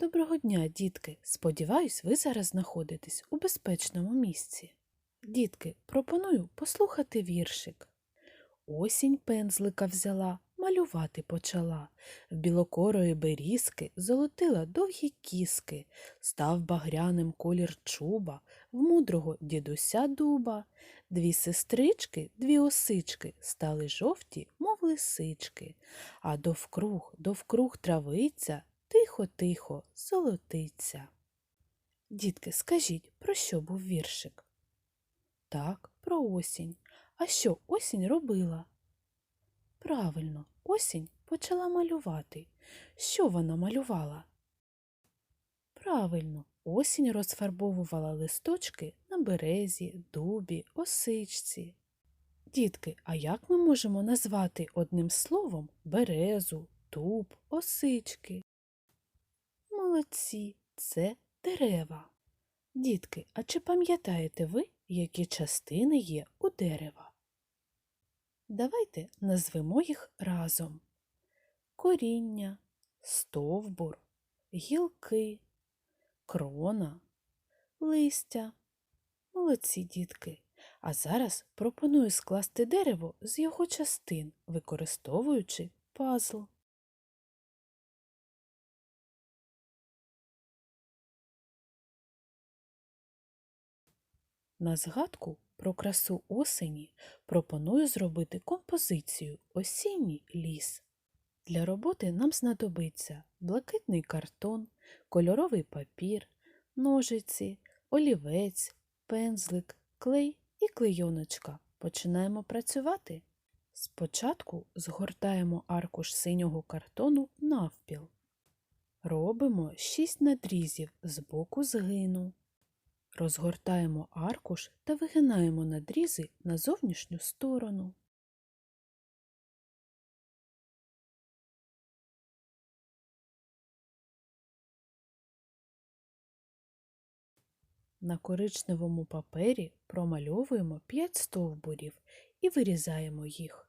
Доброго дня, дітки! Сподіваюсь, ви зараз знаходитесь у безпечному місці. Дітки, пропоную послухати віршик. Осінь пензлика взяла, малювати почала. В білокорої берізки золотила довгі кіски, став багряним колір чуба, в мудрого дідуся дуба. Дві сестрички, дві осички стали жовті, мов лисички, а довкруг, довкруг травиця тихо-тихо золотиться. Дітки, скажіть, про що був віршик? Так, про осінь. А що осінь робила? Правильно, осінь почала малювати. Що вона малювала? Правильно, осінь розфарбовувала листочки на березі, дубі, осичці. Дітки, а як ми можемо назвати одним словом березу, дуб, осички? Молодці, це дерева. Дітки, а чи пам'ятаєте ви, які частини є у дерева? Давайте назвемо їх разом: коріння, стовбур, гілки, крона, листя. Молодці дітки. А зараз пропоную скласти дерево з його частин, використовуючи пазл. На згадку про красу осені пропоную зробити композицію Осінній ліс. Для роботи нам знадобиться блакитний картон, кольоровий папір, ножиці, олівець, пензлик, клей і клейоночка. Починаємо працювати. Спочатку згортаємо аркуш синього картону навпіл. Робимо 6 надрізів з боку згину. Розгортаємо аркуш та вигинаємо надрізи на зовнішню сторону. На коричневому папері промальовуємо 5 стовбурів і вирізаємо їх.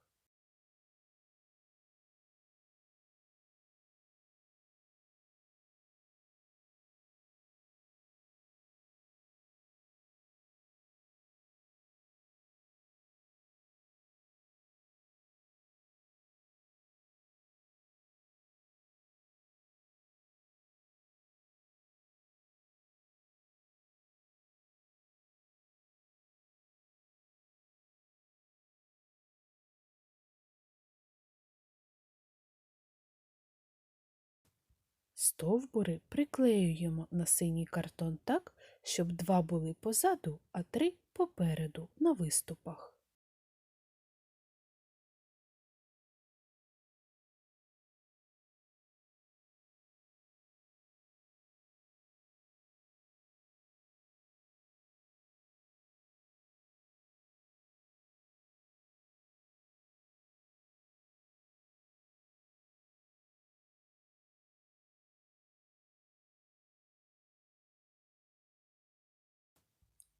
Стовбури приклеюємо на синій картон так, щоб два були позаду, а три попереду на виступах.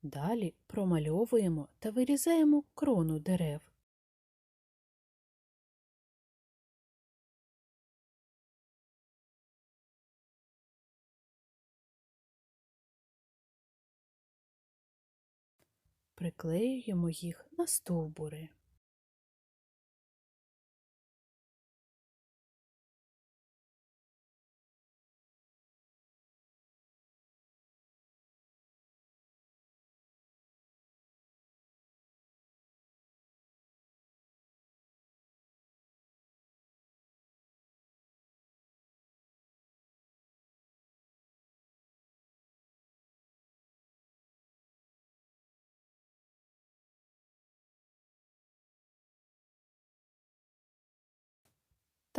Далі промальовуємо та вирізаємо крону дерев. Приклеюємо їх на стовбури.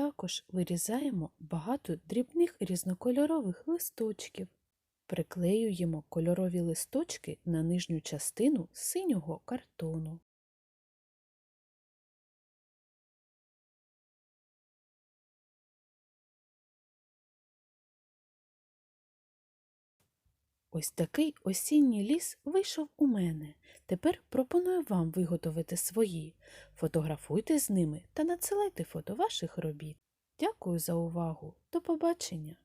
Також вирізаємо багато дрібних різнокольорових листочків. Приклеюємо кольорові листочки на нижню частину синього картону. Ось такий осінній ліс вийшов у мене. Тепер пропоную вам виготовити свої. Фотографуйте з ними та надсилайте фото ваших робіт. Дякую за увагу. До побачення!